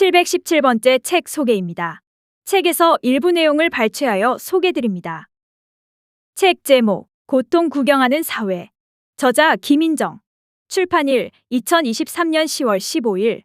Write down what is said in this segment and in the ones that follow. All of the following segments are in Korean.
717번째 책 소개입니다. 책에서 일부 내용을 발췌하여 소개드립니다. 책 제목 고통 구경하는 사회. 저자 김인정. 출판일 2023년 10월 15일.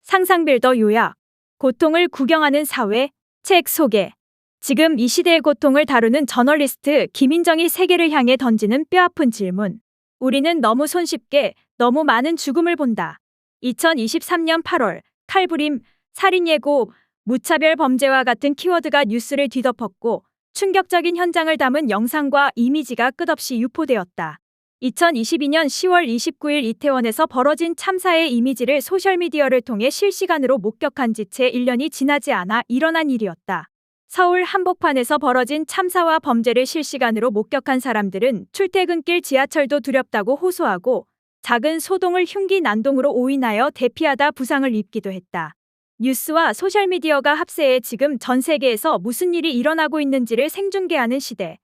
상상빌더 요약. 고통을 구경하는 사회. 책 소개. 지금 이 시대의 고통을 다루는 저널리스트 김인정이 세계를 향해 던지는 뼈아픈 질문. 우리는 너무 손쉽게 너무 많은 죽음을 본다. 2023년 8월 칼부림, 살인 예고, 무차별 범죄와 같은 키워드가 뉴스를 뒤덮었고 충격적인 현장을 담은 영상과 이미지가 끝없이 유포되었다. 2022년 10월 29일 이태원에서 벌어진 참사의 이미지를 소셜미디어를 통해 실시간으로 목격한 지 채 1년이 지나지 않아 일어난 일이었다. 서울 한복판에서 벌어진 참사와 범죄를 실시간으로 목격한 사람들은 출퇴근길 지하철도 두렵다고 호소하고 작은 소동을 흉기 난동으로 오인하여 대피하다 부상을 입기도 했다. 뉴스와 소셜미디어가 합세해 지금 전 세계에서 무슨 일이 일어나고 있는지를 생중계하는 시대.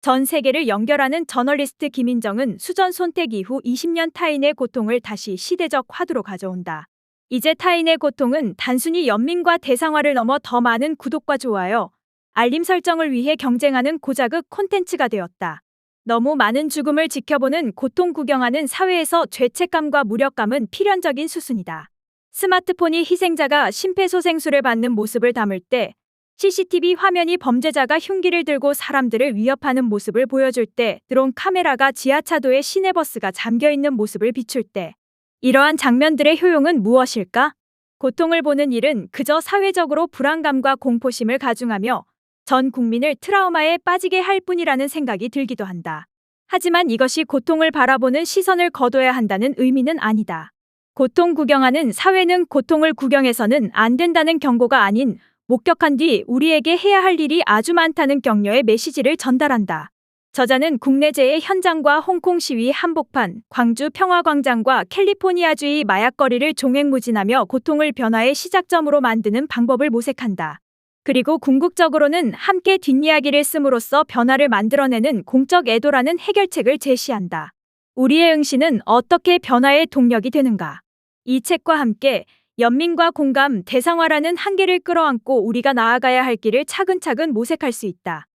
전 세계를 연결하는 저널리스트 김인정은 수전 손택 이후 20년 타인의 고통을 다시 시대적 화두로 가져온다. 이제 타인의 고통은 단순히 연민과 대상화를 넘어 더 많은 구독과 좋아요, 알림 설정을 위해 경쟁하는 고자극 콘텐츠가 되었다. 너무 많은 죽음을 지켜보는 고통 구경하는 사회에서 죄책감과 무력감은 필연적인 수순이다. 스마트폰이 희생자가 심폐소생술을 받는 모습을 담을 때 CCTV 화면이 범죄자가 흉기를 들고 사람들을 위협하는 모습을 보여줄 때 드론 카메라가 지하차도에 시내버스가 잠겨 있는 모습을 비출 때 이러한 장면들의 효용은 무엇일까? 고통을 보는 일은 그저 사회적으로 불안감과 공포심을 가중하며 전 국민을 트라우마에 빠지게 할 뿐이라는 생각이 들기도 한다. 하지만 이것이 고통을 바라보는 시선을 거둬야 한다는 의미는 아니다. 고통 구경하는 사회는 고통을 구경해서는 안 된다는 경고가 아닌 목격한 뒤 우리에게 해야 할 일이 아주 많다는 격려의 메시지를 전달한다. 저자는 국내 재해 현장과 홍콩 시위 한복판, 광주 평화광장과 캘리포니아주의 마약거리를 종횡무진하며 고통을 변화의 시작점으로 만드는 방법을 모색한다. 그리고 궁극적으로는 함께 뒷이야기를 씀으로써 변화를 만들어내는 공적 애도라는 해결책을 제시한다. 우리의 응시는 어떻게 변화의 동력이 되는가? 이 책과 함께 연민과 공감, 대상화라는 한계를 끌어안고 우리가 나아가야 할 길을 차근차근 모색할 수 있다.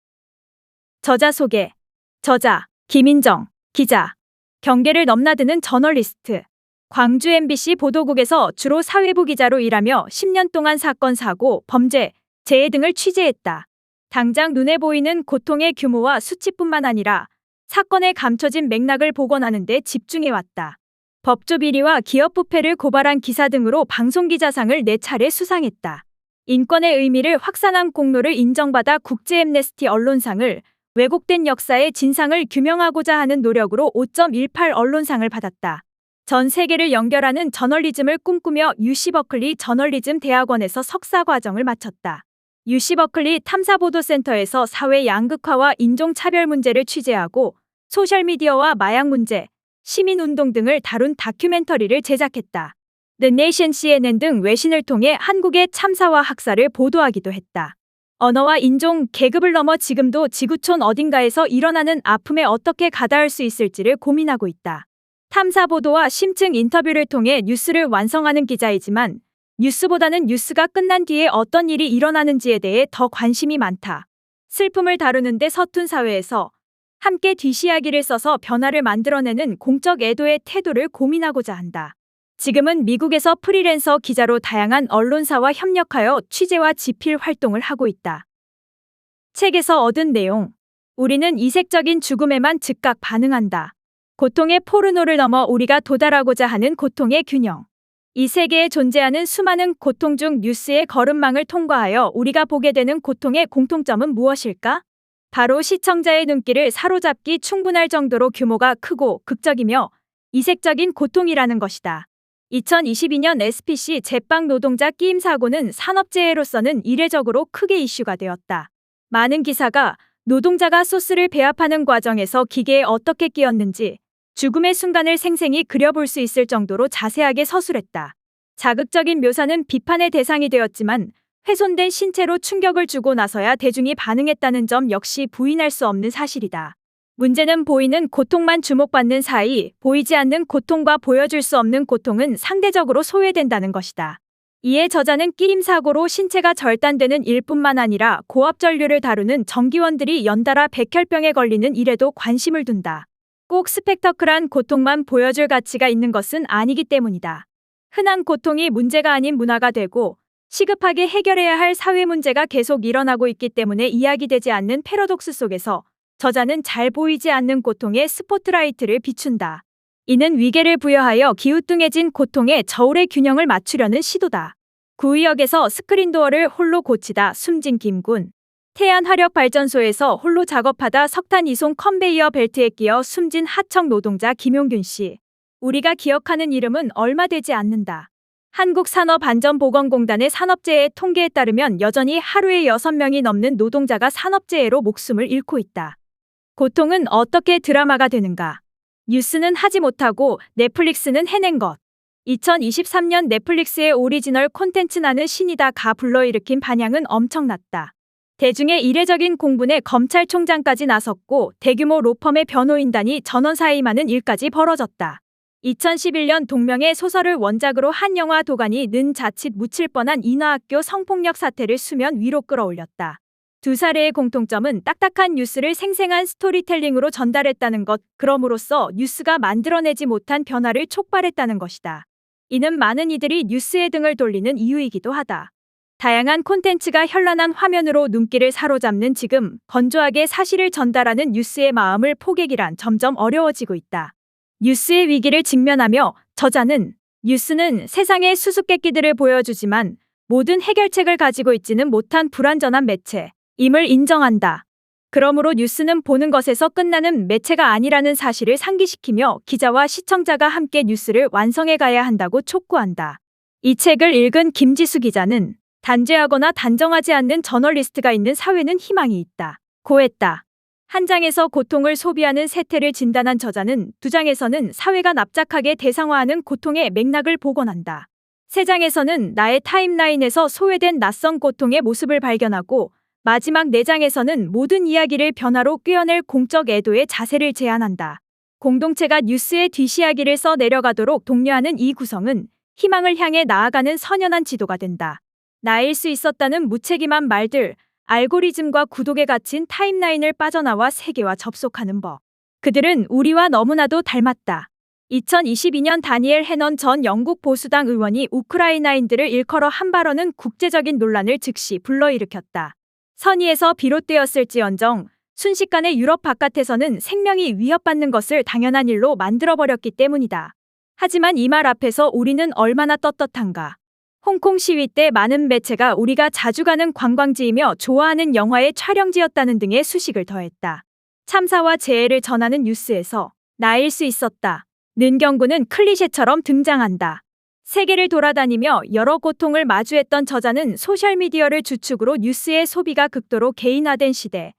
저자 소개. 저자, 김인정, 기자. 경계를 넘나드는 저널리스트. 광주 MBC 보도국에서 주로 사회부 기자로 일하며 10년 동안 사건, 사고, 범죄, 재해 등을 취재했다. 당장 눈에 보이는 고통의 규모와 수치뿐만 아니라 사건의 감춰진 맥락을 복원하는 데 집중해왔다. 법조 비리와 기업 부패를 고발한 기사 등으로 방송기자상을 4차례 수상했다. 인권의 의미를 확산한 공로를 인정받아 국제 엠네스티 언론상을 왜곡된 역사의 진상을 규명하고자 하는 노력으로 5.18 언론상을 받았다. 전 세계를 연결하는 저널리즘을 꿈꾸며 UC 버클리 저널리즘 대학원에서 석사 과정을 마쳤다. UC 버클리 탐사보도센터에서 사회 양극화와 인종차별 문제를 취재하고 소셜미디어와 마약 문제, 시민운동 등을 다룬 다큐멘터리를 제작했다. The Nation CNN 등 외신을 통해 한국의 참사와 학살을 보도하기도 했다. 언어와 인종, 계급을 넘어 지금도 지구촌 어딘가에서 일어나는 아픔에 어떻게 가다할 수 있을지를 고민하고 있다. 탐사 보도와 심층 인터뷰를 통해 뉴스를 완성하는 기자이지만 뉴스보다는 뉴스가 끝난 뒤에 어떤 일이 일어나는지에 대해 더 관심이 많다. 슬픔을 다루는데 서툰 사회에서 함께 뒷이야기를 써서 변화를 만들어내는 공적 애도의 태도를 고민하고자 한다. 지금은 미국에서 프리랜서 기자로 다양한 언론사와 협력하여 취재와 집필 활동을 하고 있다. 책에서 얻은 내용. 우리는 이색적인 죽음에만 즉각 반응한다. 고통의 포르노를 넘어 우리가 도달하고자 하는 고통의 균형. 이 세계에 존재하는 수많은 고통 중 뉴스의 거름망을 통과하여 우리가 보게 되는 고통의 공통점은 무엇일까? 바로 시청자의 눈길을 사로잡기 충분할 정도로 규모가 크고 극적이며 이색적인 고통이라는 것이다. 2022년 SPC 제빵 노동자 끼임 사고는 산업재해로서는 이례적으로 크게 이슈가 되었다. 많은 기사가 노동자가 소스를 배합하는 과정에서 기계에 어떻게 끼었는지 죽음의 순간을 생생히 그려볼 수 있을 정도로 자세하게 서술했다. 자극적인 묘사는 비판의 대상이 되었지만 훼손된 신체로 충격을 주고 나서야 대중이 반응했다는 점 역시 부인할 수 없는 사실이다. 문제는 보이는 고통만 주목받는 사이 보이지 않는 고통과 보여줄 수 없는 고통은 상대적으로 소외된다는 것이다. 이에 저자는 끼림 사고로 신체가 절단되는 일뿐만 아니라 고압 전류를 다루는 전기원들이 연달아 백혈병에 걸리는 일에도 관심을 둔다. 꼭 스펙터클한 고통만 보여줄 가치가 있는 것은 아니기 때문이다. 흔한 고통이 문제가 아닌 문화가 되고 시급하게 해결해야 할 사회 문제가 계속 일어나고 있기 때문에 이야기되지 않는 패러독스 속에서 저자는 잘 보이지 않는 고통에 스포트라이트를 비춘다. 이는 위계를 부여하여 기우뚱해진 고통의 저울의 균형을 맞추려는 시도다. 구의역에서 스크린도어를 홀로 고치다 숨진 김군. 태안화력발전소에서 홀로 작업하다 석탄 이송 컨베이어 벨트에 끼어 숨진 하청 노동자 김용균 씨. 우리가 기억하는 이름은 얼마 되지 않는다. 한국산업안전보건공단의 산업재해 통계에 따르면 여전히 하루에 6명이 넘는 노동자가 산업재해로 목숨을 잃고 있다. 고통은 어떻게 드라마가 되는가? 뉴스는 하지 못하고 넷플릭스는 해낸 것. 2023년 넷플릭스의 오리지널 콘텐츠 나는 신이다 가 불러일으킨 반향은 엄청났다. 대중의 이례적인 공분에 검찰총장까지 나섰고 대규모 로펌의 변호인단이 전원 사임하는 일까지 벌어졌다. 2011년 동명의 소설을 원작으로 한 영화 도가니 는 자칫 묻힐 뻔한 인하학교 성폭력 사태를 수면 위로 끌어올렸다. 두 사례의 공통점은 딱딱한 뉴스를 생생한 스토리텔링으로 전달했다는 것, 그럼으로써 뉴스가 만들어내지 못한 변화를 촉발했다는 것이다. 이는 많은 이들이 뉴스에 등을 돌리는 이유이기도 하다. 다양한 콘텐츠가 현란한 화면으로 눈길을 사로잡는 지금 건조하게 사실을 전달하는 뉴스의 마음을 포객이란 점점 어려워지고 있다. 뉴스의 위기를 직면하며 저자는 뉴스는 세상의 수수께끼들을 보여주지만 모든 해결책을 가지고 있지는 못한 불완전한 매체. 임을 인정한다. 그러므로 뉴스는 보는 것에서 끝나는 매체가 아니라는 사실을 상기시키며 기자와 시청자가 함께 뉴스를 완성해 가야 한다고 촉구한다. 이 책을 읽은 김지수 기자는 단죄하거나 단정하지 않는 저널리스트가 있는 사회는 희망이 있다. 고했다. 한 장에서 고통을 소비하는 세태를 진단한 저자는 두 장에서는 사회가 납작하게 대상화하는 고통의 맥락을 복원한다. 세 장에서는 나의 타임라인에서 소외된 낯선 고통의 모습을 발견하고 마지막 4장에서는 모든 이야기를 변화로 꿰어낼 공적 애도의 자세를 제안한다. 공동체가 뉴스의 뒷이야기를 써 내려가도록 독려하는 이 구성은 희망을 향해 나아가는 선연한 지도가 된다. 나일 수 있었다는 무책임한 말들, 알고리즘과 구독에 갇힌 타임라인을 빠져나와 세계와 접속하는 법. 그들은 우리와 너무나도 닮았다. 2022년 다니엘 해넌 전 영국 보수당 의원이 우크라이나인들을 일컬어 한 발언은 국제적인 논란을 즉시 불러일으켰다. 선의에서 비롯되었을지언정 순식간에 유럽 바깥에서는 생명이 위협받는 것을 당연한 일로 만들어버렸기 때문이다. 하지만 이 말 앞에서 우리는 얼마나 떳떳한가. 홍콩 시위 때 많은 매체가 우리가 자주 가는 관광지이며 좋아하는 영화의 촬영지였다는 등의 수식을 더했다. 참사와 재해를 전하는 뉴스에서 나일 수 있었다. 는 경고는 클리셰처럼 등장한다. 세계를 돌아다니며 여러 고통을 마주했던 저자는 소셜미디어를 주축으로 뉴스의 소비가 극도로 개인화된 시대.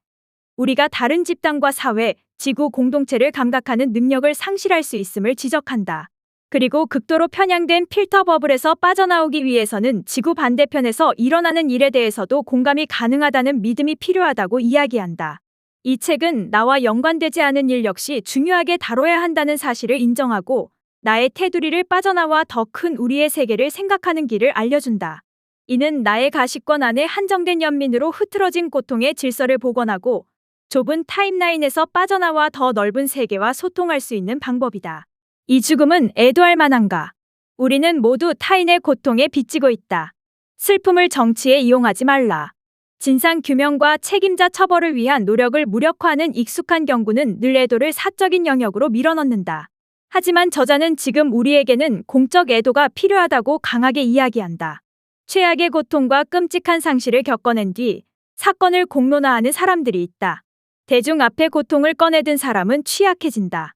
우리가 다른 집단과 사회, 지구 공동체를 감각하는 능력을 상실할 수 있음을 지적한다. 그리고 극도로 편향된 필터 버블에서 빠져나오기 위해서는 지구 반대편에서 일어나는 일에 대해서도 공감이 가능하다는 믿음이 필요하다고 이야기한다. 이 책은 나와 연관되지 않은 일 역시 중요하게 다뤄야 한다는 사실을 인정하고 나의 테두리를 빠져나와 더 큰 우리의 세계를 생각하는 길을 알려준다. 이는 나의 가시권 안에 한정된 연민으로 흐트러진 고통의 질서를 복원하고 좁은 타임라인에서 빠져나와 더 넓은 세계와 소통할 수 있는 방법이다. 이 죽음은 애도할 만한가? 우리는 모두 타인의 고통에 빚지고 있다. 슬픔을 정치에 이용하지 말라. 진상 규명과 책임자 처벌을 위한 노력을 무력화하는 익숙한 경구는 늘 애도를 사적인 영역으로 밀어넣는다. 하지만 저자는 지금 우리에게는 공적 애도가 필요하다고 강하게 이야기한다. 최악의 고통과 끔찍한 상실을 겪어낸 뒤 사건을 공론화하는 사람들이 있다. 대중 앞에 고통을 꺼내든 사람은 취약해진다.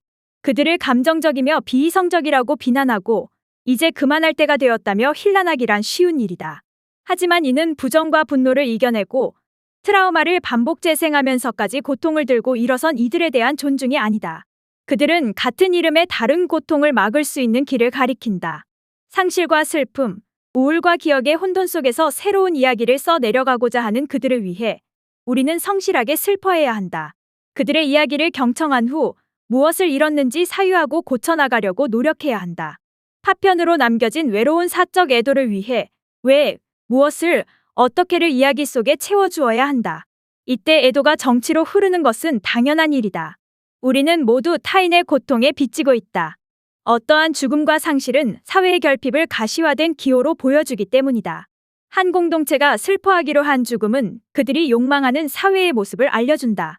그들을 감정적이며 비이성적이라고 비난하고 이제 그만할 때가 되었다며 힐난하기란 쉬운 일이다. 하지만 이는 부정과 분노를 이겨내고 트라우마를 반복 재생하면서까지 고통을 들고 일어선 이들에 대한 존중이 아니다. 그들은 같은 이름의 다른 고통을 막을 수 있는 길을 가리킨다. 상실과 슬픔, 우울과 기억의 혼돈 속에서 새로운 이야기를 써 내려가고자 하는 그들을 위해 우리는 성실하게 슬퍼해야 한다. 그들의 이야기를 경청한 후 무엇을 잃었는지 사유하고 고쳐나가려고 노력해야 한다. 파편으로 남겨진 외로운 사적 애도를 위해 왜, 무엇을, 어떻게를 이야기 속에 채워주어야 한다. 이때 애도가 정치로 흐르는 것은 당연한 일이다. 우리는 모두 타인의 고통에 빚지고 있다. 어떠한 죽음과 상실은 사회의 결핍을 가시화된 기호로 보여주기 때문이다. 한 공동체가 슬퍼하기로 한 죽음은 그들이 욕망하는 사회의 모습을 알려준다.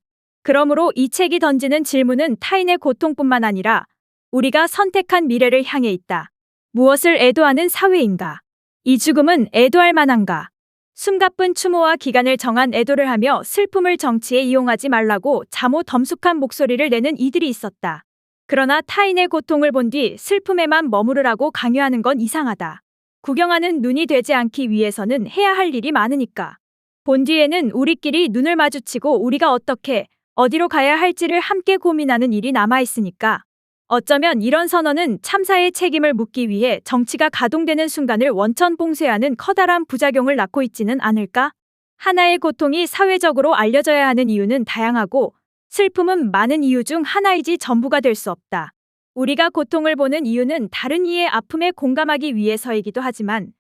그러므로 이 책이 던지는 질문은 타인의 고통뿐만 아니라 우리가 선택한 미래를 향해 있다. 무엇을 애도하는 사회인가? 이 죽음은 애도할 만한가? 숨가쁜 추모와 기간을 정한 애도를 하며 슬픔을 정치에 이용하지 말라고 잠오 덤숙한 목소리를 내는 이들이 있었다. 그러나 타인의 고통을 본 뒤 슬픔에만 머무르라고 강요하는 건 이상하다. 구경하는 눈이 되지 않기 위해서는 해야 할 일이 많으니까. 본 뒤에는 우리끼리 눈을 마주치고 우리가 어떻게, 어디로 가야 할지를 함께 고민하는 일이 남아있으니까. 어쩌면 이런 선언은 참사의 책임을 묻기 위해 정치가 가동되는 순간을 원천 봉쇄하는 커다란 부작용을 낳고 있지는 않을까? 하나의 고통이 사회적으로 알려져야 하는 이유는 다양하고 슬픔은 많은 이유 중 하나이지 전부가 될 수 없다. 우리가 고통을 보는 이유는 다른 이의 아픔에 공감하기 위해서이기도 하지만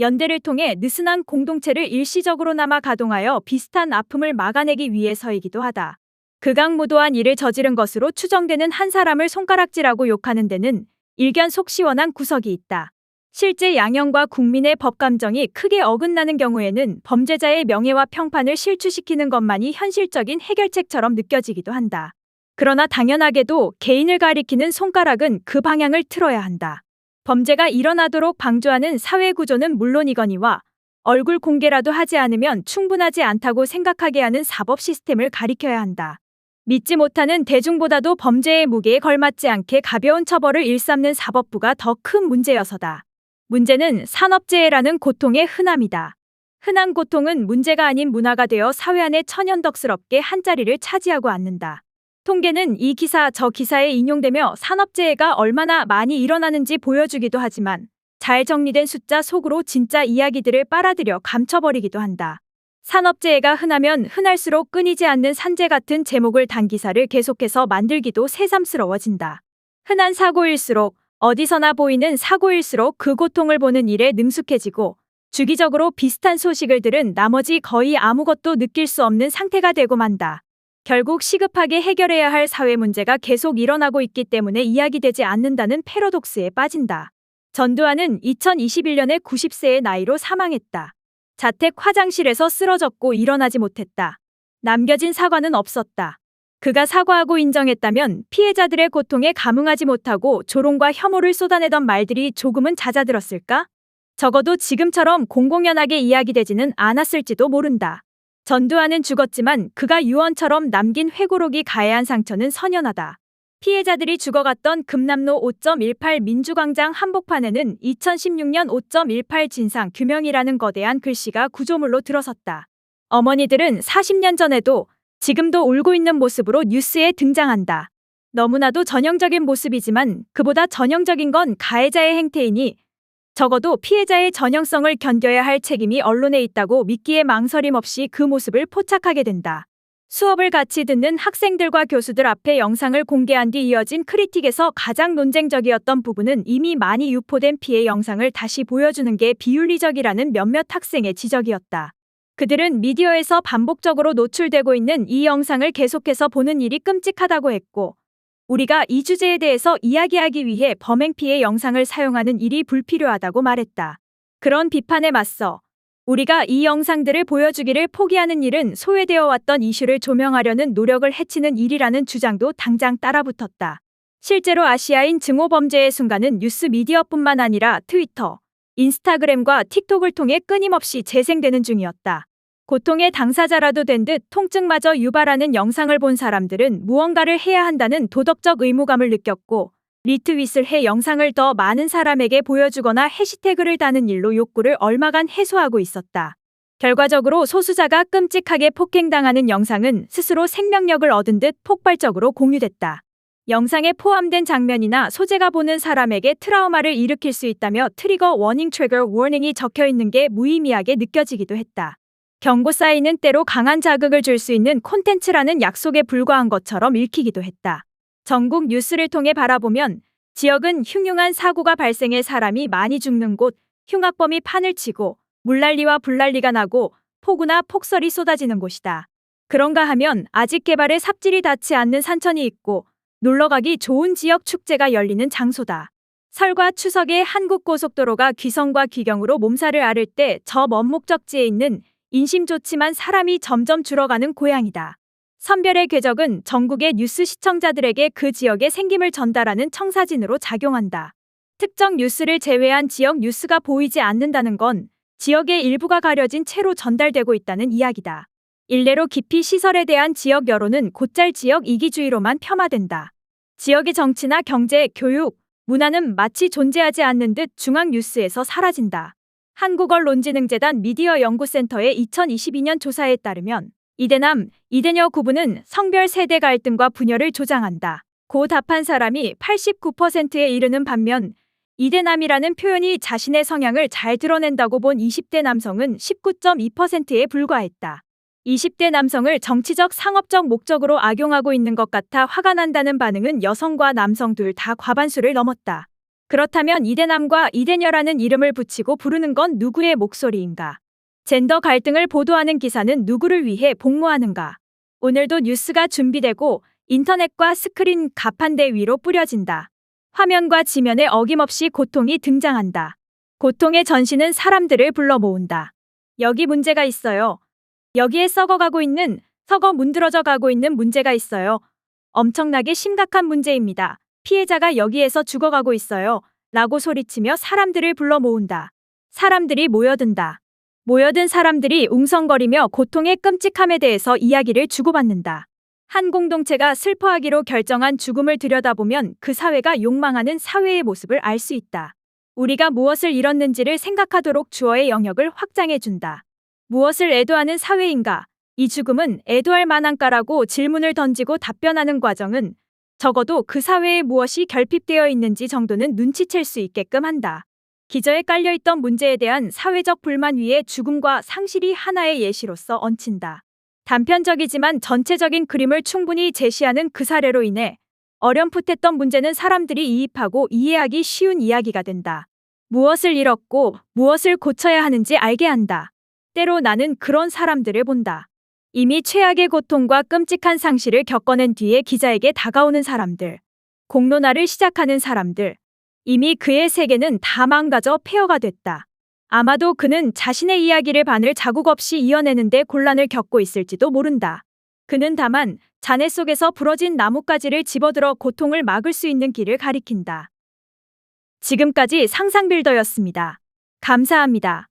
연대를 통해 느슨한 공동체를 일시적으로나마 가동하여 비슷한 아픔을 막아내기 위해서이기도 하다. 극악무도한 일을 저지른 것으로 추정되는 한 사람을 손가락질하고 욕하는 데는 일견 속 시원한 구석이 있다. 실제 양형과 국민의 법 감정이 크게 어긋나는 경우에는 범죄자의 명예와 평판을 실추시키는 것만이 현실적인 해결책처럼 느껴지기도 한다. 그러나 당연하게도 개인을 가리키는 손가락은 그 방향을 틀어야 한다. 범죄가 일어나도록 방조하는 사회 구조는 물론이거니와 얼굴 공개라도 하지 않으면 충분하지 않다고 생각하게 하는 사법 시스템을 가리켜야 한다. 믿지 못하는 대중보다도 범죄의 무게에 걸맞지 않게 가벼운 처벌을 일삼는 사법부가 더 큰 문제여서다. 문제는 산업재해라는 고통의 흔함이다. 흔한 고통은 문제가 아닌 문화가 되어 사회 안에 천연덕스럽게 한 자리를 차지하고 앉는다. 통계는 이 기사 저 기사에 인용되며 산업재해가 얼마나 많이 일어나는지 보여주기도 하지만 잘 정리된 숫자 속으로 진짜 이야기들을 빨아들여 감춰버리기도 한다. 산업재해가 흔하면 흔할수록 끊이지 않는 산재 같은 제목을 단 기사를 계속해서 만들기도 새삼스러워진다. 흔한 사고일수록 어디서나 보이는 사고일수록 그 고통을 보는 일에 능숙해지고 주기적으로 비슷한 소식을 들은 나머지 거의 아무것도 느낄 수 없는 상태가 되고 만다. 결국 시급하게 해결해야 할 사회 문제가 계속 일어나고 있기 때문에 이야기되지 않는다는 패러독스에 빠진다. 전두환은 2021년에 90세의 나이로 사망했다. 자택 화장실에서 쓰러졌고 일어나지 못했다. 남겨진 사과는 없었다. 그가 사과하고 인정했다면 피해자들의 고통에 감흥하지 못하고 조롱과 혐오를 쏟아내던 말들이 조금은 잦아들었을까? 적어도 지금처럼 공공연하게 이야기되지는 않았을지도 모른다. 전두환은 죽었지만 그가 유언처럼 남긴 회고록이 가해한 상처는 선연하다. 피해자들이 죽어갔던 금남로 5.18 민주광장 한복판에는 2016년 5.18 진상 규명이라는 거대한 글씨가 구조물로 들어섰다. 어머니들은 40년 전에도 지금도 울고 있는 모습으로 뉴스에 등장한다. 너무나도 전형적인 모습이지만 그보다 전형적인 건 가해자의 행태이니 적어도 피해자의 전형성을 견뎌야 할 책임이 언론에 있다고 믿기에 망설임 없이 그 모습을 포착하게 된다. 수업을 같이 듣는 학생들과 교수들 앞에 영상을 공개한 뒤 이어진 크리틱에서 가장 논쟁적이었던 부분은 이미 많이 유포된 피해 영상을 다시 보여주는 게 비윤리적이라는 몇몇 학생의 지적이었다. 그들은 미디어에서 반복적으로 노출되고 있는 이 영상을 계속해서 보는 일이 끔찍하다고 했고, 우리가 이 주제에 대해서 이야기하기 위해 범행 피해 영상을 사용하는 일이 불필요하다고 말했다. 그런 비판에 맞서 우리가 이 영상들을 보여주기를 포기하는 일은 소외되어 왔던 이슈를 조명하려는 노력을 해치는 일이라는 주장도 당장 따라붙었다. 실제로 아시아인 증오 범죄의 순간은 뉴스 미디어뿐만 아니라 트위터, 인스타그램과 틱톡을 통해 끊임없이 재생되는 중이었다. 고통의 당사자라도 된 듯 통증마저 유발하는 영상을 본 사람들은 무언가를 해야 한다는 도덕적 의무감을 느꼈고 리트윗을 해 영상을 더 많은 사람에게 보여주거나 해시태그를 다는 일로 욕구를 얼마간 해소하고 있었다. 결과적으로 소수자가 끔찍하게 폭행당하는 영상은 스스로 생명력을 얻은 듯 폭발적으로 공유됐다. 영상에 포함된 장면이나 소재가 보는 사람에게 트라우마를 일으킬 수 있다며 트리거 워닝 트리거 워닝이 적혀 있는 게 무의미하게 느껴지기도 했다. 경고 사인은 때로 강한 자극을 줄 수 있는 콘텐츠라는 약속에 불과한 것처럼 읽히기도 했다. 전국 뉴스를 통해 바라보면 지역은 흉흉한 사고가 발생해 사람이 많이 죽는 곳, 흉악범이 판을 치고 물난리와 불난리가 나고 폭우나 폭설이 쏟아지는 곳이다. 그런가 하면 아직 개발에 삽질이 닿지 않는 산천이 있고 놀러가기 좋은 지역 축제가 열리는 장소다. 설과 추석에 한국 고속도로가 귀성과 귀경으로 몸살을 앓을 때 저 먼 목적지에 있는 인심 좋지만 사람이 점점 줄어가는 고향이다. 선별의 궤적은 전국의 뉴스 시청자들에게 그 지역의 생김을 전달하는 청사진으로 작용한다. 특정 뉴스를 제외한 지역 뉴스가 보이지 않는다는 건 지역의 일부가 가려진 채로 전달되고 있다는 이야기다. 일례로 깊이 시설에 대한 지역 여론은 곧잘 지역 이기주의로만 폄하된다. 지역의 정치나 경제, 교육, 문화는 마치 존재하지 않는 듯 중앙 뉴스에서 사라진다. 한국언론지능재단 미디어 연구센터의 2022년 조사에 따르면 이대남, 이대녀 구분은 성별 세대 갈등과 분열을 조장한다. 고 답한 사람이 89%에 이르는 반면 이대남이라는 표현이 자신의 성향을 잘 드러낸다고 본 20대 남성은 19.2%에 불과했다. 20대 남성을 정치적 상업적 목적으로 악용하고 있는 것 같아 화가 난다는 반응은 여성과 남성 둘 다 과반수를 넘었다. 그렇다면 이대남과 이대녀라는 이름을 붙이고 부르는 건 누구의 목소리인가? 젠더 갈등을 보도하는 기사는 누구를 위해 복무하는가? 오늘도 뉴스가 준비되고 인터넷과 스크린 가판대 위로 뿌려진다. 화면과 지면에 어김없이 고통이 등장한다. 고통의 전신은 사람들을 불러 모은다. 여기 문제가 있어요. 여기에 썩어가고 있는, 썩어 문드러져 가고 있는 문제가 있어요. 엄청나게 심각한 문제입니다. 피해자가 여기에서 죽어가고 있어요. 라고 소리치며 사람들을 불러 모은다. 사람들이 모여든다. 모여든 사람들이 웅성거리며 고통의 끔찍함에 대해서 이야기를 주고받는다. 한 공동체가 슬퍼하기로 결정한 죽음을 들여다보면 그 사회가 욕망하는 사회의 모습을 알 수 있다. 우리가 무엇을 잃었는지를 생각하도록 주어의 영역을 확장해준다. 무엇을 애도하는 사회인가? 이 죽음은 애도할 만한가라고 질문을 던지고 답변하는 과정은 적어도 그 사회에 무엇이 결핍되어 있는지 정도는 눈치챌 수 있게끔 한다. 기저에 깔려있던 문제에 대한 사회적 불만 위에 죽음과 상실이 하나의 예시로서 얹힌다. 단편적이지만 전체적인 그림을 충분히 제시하는 그 사례로 인해 어렴풋했던 문제는 사람들이 이입하고 이해하기 쉬운 이야기가 된다. 무엇을 잃었고 무엇을 고쳐야 하는지 알게 한다. 때로 나는 그런 사람들을 본다. 이미 최악의 고통과 끔찍한 상실을 겪어낸 뒤에 기자에게 다가오는 사람들. 공론화를 시작하는 사람들. 이미 그의 세계는 다 망가져 폐허가 됐다. 아마도 그는 자신의 이야기를 바늘 자국 없이 이어내는데 곤란을 겪고 있을지도 모른다. 그는 다만 잔해 속에서 부러진 나뭇가지를 집어들어 고통을 막을 수 있는 길을 가리킨다. 지금까지 상상빌더였습니다. 감사합니다.